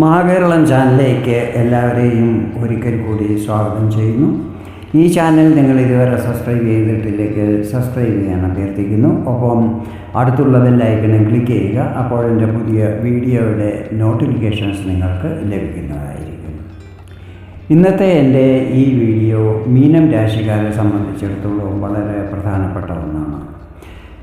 മഹാകേരളം ചാനലിലേക്ക് എല്ലാവരെയും ഒരിക്കൽ കൂടി സ്വാഗതം ചെയ്യുന്നു. ഈ ചാനൽ നിങ്ങൾ ഇതുവരെ സബ്സ്ക്രൈബ് ചെയ്തിട്ടില്ലെങ്കിൽ സബ്സ്ക്രൈബ് ചെയ്യാൻ അഭ്യർത്ഥിക്കുന്നു. ഒപ്പം അടുത്തുള്ള ബെല്ലൈക്കണം ക്ലിക്ക് ചെയ്യുക. അപ്പോൾ എന്റെ പുതിയ വീഡിയോയുടെ നോട്ടിഫിക്കേഷൻസ് നിങ്ങൾക്ക് ലഭിക്കുന്നതായിരിക്കും. ഇന്നത്തെ എന്റെ ഈ വീഡിയോ മീനം രാശിക്കാരെ സംബന്ധിച്ചിടത്തോളം വളരെ പ്രധാനപ്പെട്ട ഒന്നാണ്.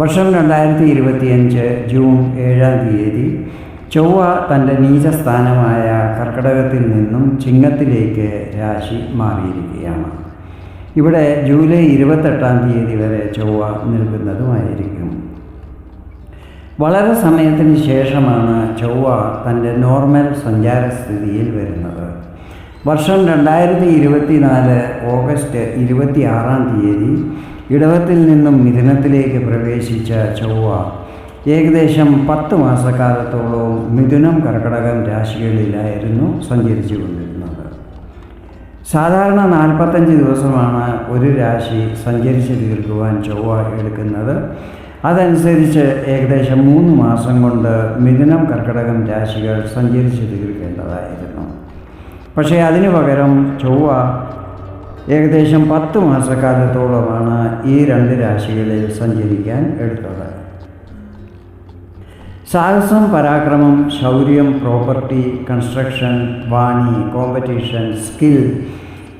വർഷം രണ്ടായിരത്തി ഇരുപത്തിയഞ്ച് ജൂൺ ഏഴാം തീയതി ചൊവ്വ തന്റെ നീചസ്ഥാനമായ കർക്കടകത്തിൽ നിന്നും ചിങ്ങത്തിലേക്ക് രാശി മാറിയിരിക്കുകയാണ്. ഇവിടെ ജൂലൈ ഇരുപത്തെട്ടാം തീയതി വരെ ചൊവ്വ നിൽക്കുന്നതുമായിരിക്കും. വളരെ സമയത്തിന് ശേഷമാണ് ചൊവ്വ തന്റെ നോർമൽ സഞ്ചാരസ്ഥിതിയിൽ വരുന്നത്. വർഷം രണ്ടായിരത്തി ഇരുപത്തിനാല് ഓഗസ്റ്റ് ഇരുപത്തി ആറാം തീയതി ഇടവത്തിൽ നിന്നും മിഥുനത്തിലേക്ക് പ്രവേശിച്ച ചൊവ്വ ഏകദേശം പത്ത് മാസക്കാലത്തോളവും മിഥുനം കർക്കടകം രാശികളിലായിരുന്നു സഞ്ചരിച്ചു കൊണ്ടിരുന്നത് സാധാരണ നാൽപ്പത്തഞ്ച് ദിവസമാണ് ഒരു രാശി സഞ്ചരിച്ച് തീർക്കുവാൻ ചൊവ്വ എടുക്കുന്നത്. അതനുസരിച്ച് ഏകദേശം മൂന്ന് മാസം കൊണ്ട് മിഥുനം കർക്കടകം രാശികൾ സഞ്ചരിച്ച് തീർക്കേണ്ടതായിരുന്നു. പക്ഷേ അതിനു പകരം ചൊവ്വ ഏകദേശം പത്ത് മാസക്കാലത്തോളമാണ് ഈ രണ്ട് രാശികളിൽ സഞ്ചരിക്കാൻ എടുത്തത്. സാഹസം പരാക്രമം ശൗര്യം പ്രോപ്പർട്ടി കൺസ്ട്രക്ഷൻ വാണി കോമ്പറ്റീഷൻ സ്കിൽ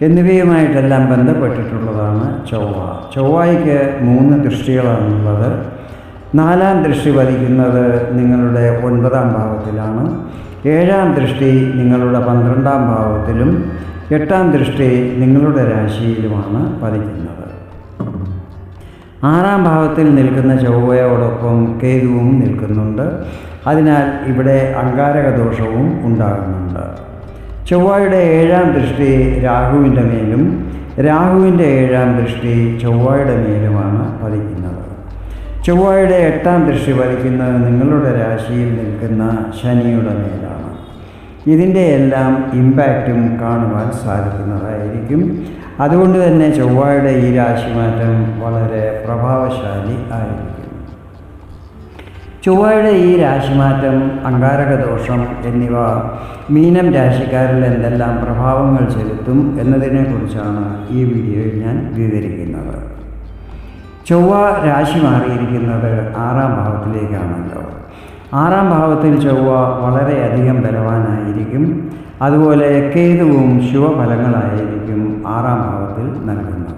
എന്നിവയുമായിട്ടെല്ലാം ബന്ധപ്പെട്ടിട്ടുള്ളതാണ് ചൊവ്വ. ചൊവ്വയ്ക്ക് മൂന്ന് ദൃഷ്ടികളാണുള്ളത്. നാലാം ദൃഷ്ടി പതിക്കുന്നത് നിങ്ങളുടെ ഒൻപതാം ഭാവത്തിലാണ്. ഏഴാം ദൃഷ്ടി നിങ്ങളുടെ പന്ത്രണ്ടാം ഭാവത്തിലും. എട്ടാം ദൃഷ്ടി നിങ്ങളുടെ രാശിയിലുമാണ് പതിക്കുന്നത്. ആറാം ഭാവത്തിൽ നിൽക്കുന്ന ചൊവ്വയോടൊപ്പം കേതുവും നിൽക്കുന്നുണ്ട്. അതിനാൽ ഇവിടെ അങ്കാരക ദോഷവും ഉണ്ടാകുന്നുണ്ട്. ചൊവ്വയുടെ ഏഴാം ദൃഷ്ടി രാഹുവിന്റെ മേലും രാഹുവിന്റെ ഏഴാം ദൃഷ്ടി ചൊവ്വയുടെ മേലുമാണ് പതിക്കുന്നത്. ചൊവ്വയുടെ എട്ടാം ദൃഷ്ടി പതിക്കുന്നത് നിങ്ങളുടെ രാശിയിൽ നിൽക്കുന്ന ശനിയുടെ മേലാണ്. ഇതിന്റെ എല്ലാം ഇമ്പാക്റ്റും കാണുവാൻ സാധിക്കുന്നതായിരിക്കും. അതുകൊണ്ട് തന്നെ ചൊവ്വയുടെ ഈ രാശിമാറ്റം വളരെ പ്രഭാവശാലി ആയിരിക്കും ചൊവ്വയുടെ ഈ രാശിമാറ്റം അങ്കാരകദോഷം എന്നിവ മീനം രാശിക്കാരിൽ എന്തെല്ലാം പ്രഭാവങ്ങൾ ചെലുത്തും എന്നതിനെക്കുറിച്ചാണ് ഈ വീഡിയോയിൽ ഞാൻ വിവരിക്കുന്നത്. ചൊവ്വ രാശി മാറിയിരിക്കുന്നത് ആറാം ഭാവത്തിലേക്കാണല്ലോ. ആറാം ഭാവത്തിൽ ചൊവ്വ വളരെയധികം ബലവാനായിരിക്കും. അതുപോലെ കേതുവും ശുഭഫലങ്ങളായിരിക്കും ആറാം ഭാവത്തിൽ നൽകുന്നത്.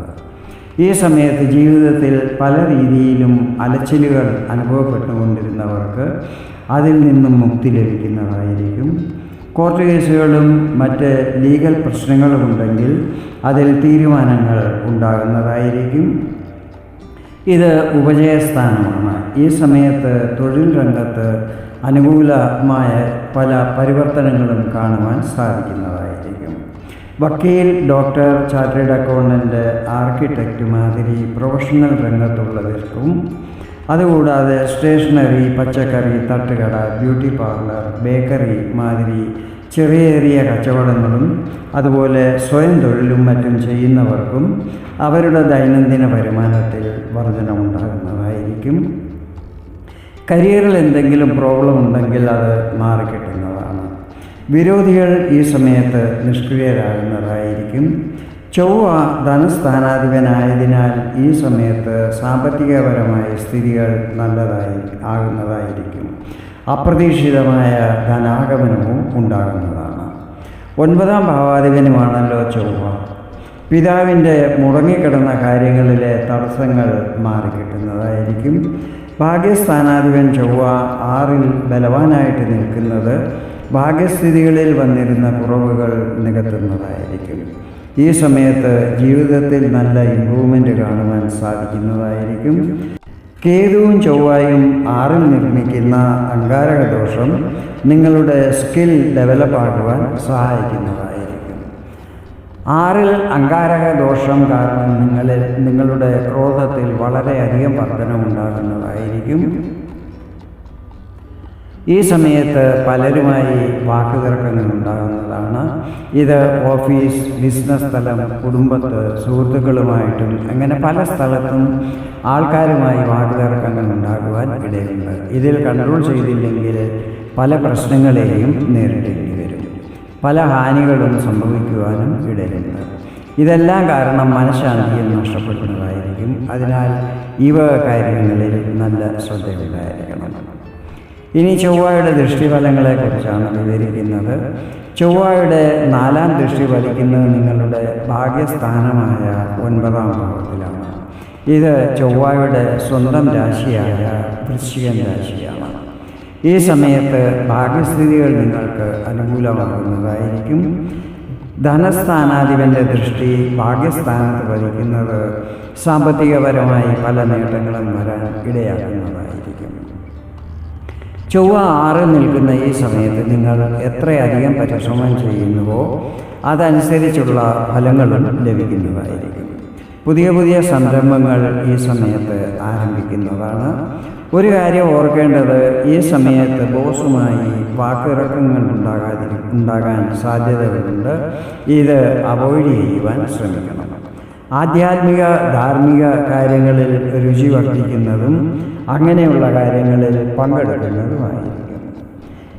ഈ സമയത്ത് ജീവിതത്തിൽ പല രീതിയിലും അലച്ചിലുകൾ അനുഭവപ്പെട്ടുകൊണ്ടിരുന്നവർക്ക് അതിൽ നിന്നും മുക്തി ലഭിക്കുന്നതായിരിക്കും. കോർട്ട് കേസുകളും മറ്റ് ലീഗൽ പ്രശ്നങ്ങളും ഉണ്ടെങ്കിൽ അതിൽ തീരുമാനങ്ങൾ ഉണ്ടാകുന്നതായിരിക്കും. ഇത് ഉപജയസ്ഥാനമാണ്. ഈ സമയത്ത് തൊഴിൽ രംഗത്ത് അനുകൂലമായ പല പരിവർത്തനങ്ങളും കാണുവാൻ സാധിക്കുന്നതായിരിക്കും. വക്കീൽ ഡോക്ടർ ചാർട്ടേഡ് അക്കൗണ്ടന്റ് ആർക്കിടെക്റ്റ് മാതിരി പ്രൊഫഷണൽ രംഗത്തുള്ളവർക്കും അതുകൂടാതെ സ്റ്റേഷനറി പച്ചക്കറി തട്ടുകട ബ്യൂട്ടി പാർലർ ബേക്കറി മാതിരി ചെറിയ ചെറിയ കച്ചവടങ്ങളും അതുപോലെ സ്വയം തൊഴിലും മറ്റും ചെയ്യുന്നവർക്കും അവരുടെ ദൈനംദിന വരുമാനത്തിൽ വർധനമുണ്ടാകുന്നതായിരിക്കും കരിയറിൽ എന്തെങ്കിലും പ്രോബ്ലം ഉണ്ടെങ്കിൽ അത് മാറിക്കിട്ടുന്നതാണ്. വിരോധികൾ ഈ സമയത്ത് നിഷ്ക്രിയരാകുന്നതായിരിക്കും. ചൊവ്വ ധനസ്ഥാനാധിപനായതിനാൽ ഈ സമയത്ത് സാമ്പത്തികപരമായ സ്ഥിതികൾ നല്ലതായി ആകുന്നതായിരിക്കും. അപ്രതീക്ഷിതമായ ധനാഗമനവും ഉണ്ടാകുന്നതാണ്. ഒൻപതാം ഭാവാധിപനുമാണല്ലോ ചൊവ്വ. പിതാവിന്റെ മുടങ്ങിക്കിടന്ന കാര്യങ്ങളിലെ തടസ്സങ്ങൾ മാറിക്കിട്ടുന്നതായിരിക്കും. ഭാഗ്യസ്ഥാനാധിപൻ ചൊവ്വ ആറിൽ ബലവാനായിട്ട് നിൽക്കുന്നത് ഭാഗ്യസ്ഥിതികളിൽ വന്നിരുന്ന കുറവുകൾ നികത്തുന്നതായിരിക്കും. ഈ സമയത്ത് ജീവിതത്തിൽ നല്ല ഇമ്പ്രൂവ്മെന്റ് കാണുവാൻ സാധിക്കുന്നതായിരിക്കും. കേതുവും ചൊവ്വായും ആറിൽ നിർമ്മിക്കുന്ന അങ്കാരക ദോഷം നിങ്ങളുടെ സ്കിൽ ഡെവലപ്പ് ആക്കുവാൻ സഹായിക്കുന്നതായിരിക്കും. ആറിൽ അങ്കാരക ദോഷം കാരണം നിങ്ങളിൽ നിങ്ങളുടെ ക്രോധത്തിൽ വളരെയധികം വർധനമുണ്ടാകുന്നതായിരിക്കും ഈ സമയത്ത് പലരുമായി വാക്കുതർക്കങ്ങൾ ഉണ്ടാകുന്നതാണ്. ഇത് ഓഫീസ് ബിസിനസ് സ്ഥലം കുടുംബത്ത് സുഹൃത്തുക്കളുമായിട്ടും അങ്ങനെ പല സ്ഥലത്തും ആൾക്കാരുമായി വാക്കുതർക്കങ്ങൾ ഉണ്ടാകുവാൻ ഇടയുണ്ട്. ഇതിൽ കൺട്രോൾ ചെയ്തില്ലെങ്കിൽ പല പ്രശ്നങ്ങളെയും വരും പല ഹാനികളും സംഭവിക്കുവാനും ഇടയുണ്ട് ഇതെല്ലാം കാരണം മനഃശാന്തിയും നഷ്ടപ്പെടുന്നതായിരിക്കും. അതിനാൽ ഇവ കാര്യങ്ങളിൽ നല്ല ശ്രദ്ധയുണ്ടായിരിക്കണം. ഇനി ചൊവ്വയുടെ ദൃഷ്ടിഫലങ്ങളെക്കുറിച്ചാണ് വിവരിക്കുന്നത്. ചൊവ്വയുടെ നാലാം ദൃഷ്ടി ഫലിക്കുന്നത് നിങ്ങളുടെ ഭാഗ്യസ്ഥാനമായ ഒൻപതാം ഭാവത്തിലാണ്. ഇത് ചൊവ്വയുടെ സ്വന്തം രാശിയായ വൃശ്ചികൻ രാശിയാണ്. ഈ സമയത്ത് ഭാഗ്യസ്ഥിതികൾ നിങ്ങൾക്ക് അനുകൂലമാകുന്നതായിരിക്കും. ധനസ്ഥാനാധിപന്റെ ദൃഷ്ടി ഭാഗ്യസ്ഥാനത്ത് വരിക്കുന്നത് സാമ്പത്തികപരമായി പല നേട്ടങ്ങളും വരാൻ ഇടയാക്കുന്നതായിരിക്കും. ചൊവ്വ ആറ് നിൽക്കുന്ന ഈ സമയത്ത് നിങ്ങൾ എത്രയധികം പരിശ്രമം ചെയ്യുന്നുവോ അതനുസരിച്ചുള്ള ഫലങ്ങളും ലഭിക്കുന്നതായിരിക്കും. പുതിയ പുതിയ സംരംഭങ്ങൾ ഈ സമയത്ത് ആരംഭിക്കുന്നതാണ്. ഒരു കാര്യം ഓർക്കേണ്ടത് ഈ സമയത്ത് ബോസുമായി വാക്കിറക്കങ്ങൾ ഉണ്ടാകാതി ഉണ്ടാകാൻ സാധ്യതകളുണ്ട്. ഇത് അവോയ്ഡ് ചെയ്യുവാൻ ശ്രമിക്കണം. ആധ്യാത്മിക ധാർമ്മിക കാര്യങ്ങളിൽ രുചി വർദ്ധിക്കുന്നതും അങ്ങനെയുള്ള കാര്യങ്ങളിൽ പങ്കെടുക്കുന്നതുമായിരിക്കും.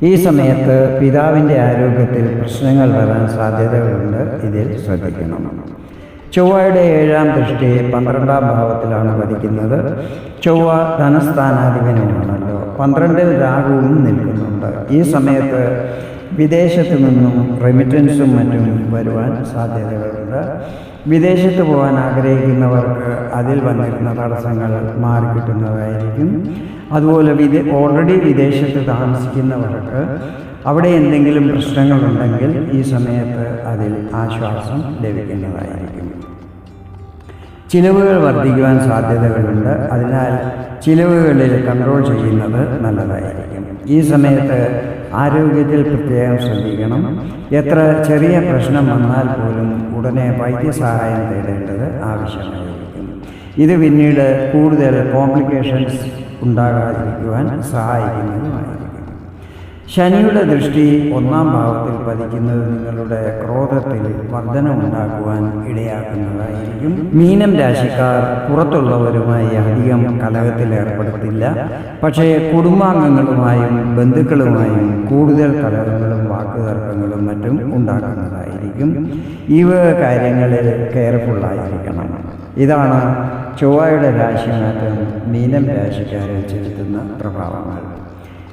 ഈ സമയത്ത് പിതാവിന്റെ ആരോഗ്യത്തിൽ പ്രശ്നങ്ങൾ വരാൻ സാധ്യതകളുണ്ട്. ഇതിൽ ശ്രദ്ധിക്കണം. ചൊവ്വയുടെ ഏഴാം ദൃഷ്ടി പന്ത്രണ്ടാം ഭാവത്തിലാണ് പതിക്കുന്നത് ചൊവ്വ ധനസ്ഥാനാധിപനുമാണല്ലോ. പന്ത്രണ്ടിൽ രാഹുവും നിൽക്കുന്നുണ്ട്. ഈ സമയത്ത് വിദേശത്തു നിന്നും റെമിറ്റൻസും മറ്റും വരുവാൻ സാധ്യതകളുണ്ട്. വിദേശത്ത് പോകാൻ ആഗ്രഹിക്കുന്നവർക്ക് അതിൽ വന്നിരുന്ന തടസ്സങ്ങൾ മാറിക്കിട്ടുന്നതായിരിക്കും അതുപോലെ വിദേ ഓൾറെഡി വിദേശത്ത് താമസിക്കുന്നവർക്ക് അവിടെ എന്തെങ്കിലും പ്രശ്നങ്ങളുണ്ടെങ്കിൽ ഈ സമയത്ത് അതിൽ ആശ്വാസം ലഭിക്കുന്നതായിരിക്കും. ചിലവുകൾ വർദ്ധിക്കുവാൻ സാധ്യതകളുണ്ട്. അതിനാൽ ചിലവുകളിൽ കൺട്രോൾ ചെയ്യുന്നത് നല്ലതായിരിക്കും. ഈ സമയത്ത് ആരോഗ്യത്തിൽ പ്രത്യേകം ശ്രദ്ധിക്കണം. എത്ര ചെറിയ പ്രശ്നം വന്നാൽ പോലും ഉടനെ വൈദ്യസഹായം തേടേണ്ടത് ആവശ്യമായിരിക്കും. ഇത് പിന്നീട് കൂടുതൽ കോംപ്ലിക്കേഷൻസ് ഉണ്ടാകാതിരിക്കുവാൻ സഹായിക്കുന്നതുമായിരിക്കും. ശനിയുടെ ദൃഷ്ടി ഒന്നാം ഭാവത്തിൽ പതിക്കുന്നത് നിങ്ങളുടെ ക്രോധത്തിൽ വർധനമുണ്ടാക്കുവാൻ ഇടയാക്കുന്നതായിരിക്കും. മീനം രാശിക്കാർ പുറത്തുള്ളവരുമായി അധികം കലഹത്തിൽ ഏർപ്പെടുത്തില്ല. പക്ഷേ കുടുംബാംഗങ്ങളുമായും ബന്ധുക്കളുമായും കൂടുതൽ കലഹങ്ങളും വാക്കുതർക്കങ്ങളും മറ്റും ഉണ്ടാക്കുന്നതായിരിക്കും. ഇവ കാര്യങ്ങളിൽ കെയർഫുള്ളായിരിക്കണം ഇതാണ് ചൊവ്വയുടെ രാശിമാറ്റം മീനം രാശിക്കാരിൽ ചെലുത്തുന്ന പ്രഭാവങ്ങൾ.